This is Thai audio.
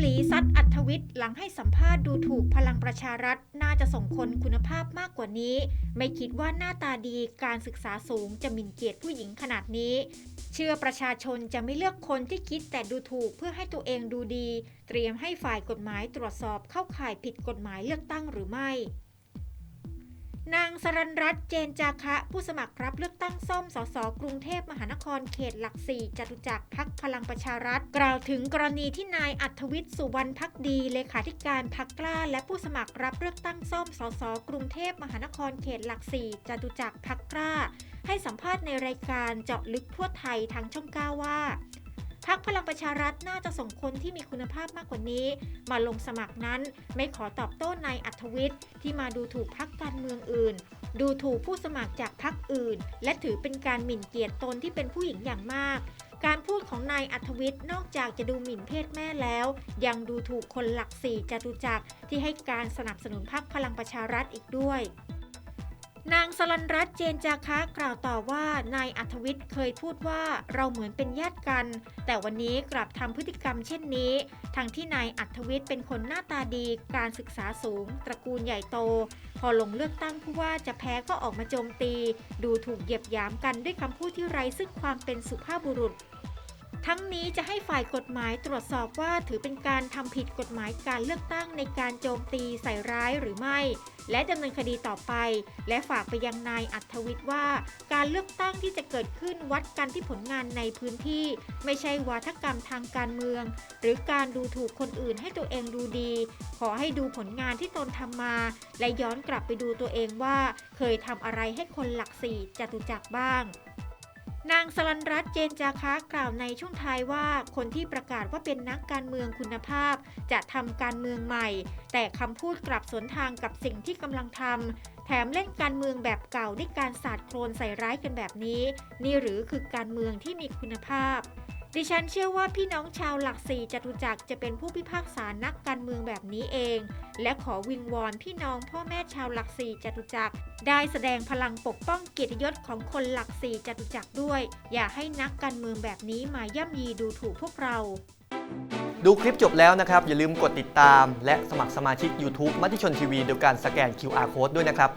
หลีซัดอัธวิทย์หลังให้สัมภาษณ์ดูถูกพลังประชารัฐ น่าจะส่งคนคุณภาพมากกว่านี้ ไม่คิดว่าหน้าตาดีการศึกษาสูงจะหมิ่นเกียรติผู้หญิงขนาดนี้ เชื่อประชาชนจะไม่เลือกคนที่คิดแต่ดูถูกเพื่อให้ตัวเองดูดี เตรียมให้ฝ่ายกฎหมายตรวจสอบเข้าข่ายผิดกฎหมายเลือกตั้งหรือไม่ นางสรันรัตน์เจนจาคะผู้สมัครรับเลือกตั้งซ่อมสสกรุงเทพมหานครเขตหลักสี่จตุจักรพักพลังประชารัฐ กล่าวถึงกรณีที่นายอัธวิทย์สุวรรณพักดีเลขาธิการพักกล้า และผู้สมัครรับเลือกตั้งซ่อมสสกรุงเทพมหานครเขตหลักสี่จตุจักรพักกล้า ให้สัมภาษณ์ในรายการเจาะลึกทั่วไทยทางช่องเก้าว่า กพลังประชารัฐน่าจะส่งคนที่มีคุณภาพมากกว่านี้ มาลงสมัครนั้นไม่ขอตอบโต้นายอัธวิทย์ที่มาดูถูกพักการเมืองอื่น ดูถูกผู้สมัครจากพรรคอื่น และถือเป็นการหมิ่นเกียรติตนที่เป็นผู้หญิงอย่างมาก การพูดของนายอัธวิทย์นอกจากจะดูหมิ่นเพศแม่แล้ว ยังดูถูกคนหลักสี่จตุจักรที่ให้การสนับสนุนพรรคพลังประชารัฐอีกด้วย นางสลันรัตเจนจาคะกล่าวต่อว่านายอัธวิทย์เคยพูดว่าเราเหมือนเป็นญาติกัน แต่วันนี้กลับทำพฤติกรรมเช่นนี้ ทั้งที่นายอัธวิทย์เป็นคนหน้าตาดี การศึกษาสูง ตระกูลใหญ่โต พอลงเลือกตั้งผู้ว่าจะแพ้ก็ออกมาโจมตี ดูถูกเหยียบยามกันด้วยคำพูดที่ไร้ซึ่งความเป็นสุภาพบุรุษ ทั้งนี้จะให้ฝ่ายกฎหมายตรวจสอบว่าถือเป็นการทำผิดกฎหมายการเลือกตั้งในการโจมตีใส่ร้ายหรือไม่ และดำเนินคดีต่อไป และฝากไปยังนายอัธวิทย์ว่า การเลือกตั้งที่จะเกิดขึ้นวัดกันที่ผลงานในพื้นที่ ไม่ใช่วาทกรรมทางการเมือง หรือการดูถูกคนอื่นให้ตัวเองดูดี ขอให้ดูผลงานที่ตนทำมา และย้อนกลับไปดูตัวเองว่า เคยทำอะไรให้คนหลักสี่จตุจักรบ้าง นางสลันรัตน์เจนจาคะกล่าวในช่วงท้ายว่าคนที่ประกาศว่าเป็นนักการเมืองคุณภาพ จะทำการเมืองใหม่ แต่คำพูดกลับสวนทางกับสิ่งที่กำลังทำแถมเล่นการเมืองแบบเก่าด้วยการสาดโคลนใส่ร้ายกันแบบนี้ นี่หรือคือการเมืองที่มีคุณภาพ ดิฉันเชื่อว่าพี่น้องชาวหลักสี่จตุจักรจะเป็นผู้พิพากษานักการเมืองแบบนี้เอง และขอวิงวอนพี่น้องพ่อแม่ชาวหลักสี่จตุจักรได้แสดงพลังปกป้องเกียรติยศของคนหลักสี่จตุจักรด้วย อย่าให้นักการเมืองแบบนี้มาย่ำยีดูถูกพวกเราดูคลิปจบแล้วนะครับ อย่าลืมกดติดตาม และสมัครสมาชิก YouTube มติชนทีวีโดยการสแกน QR Code ด้วยนะครับ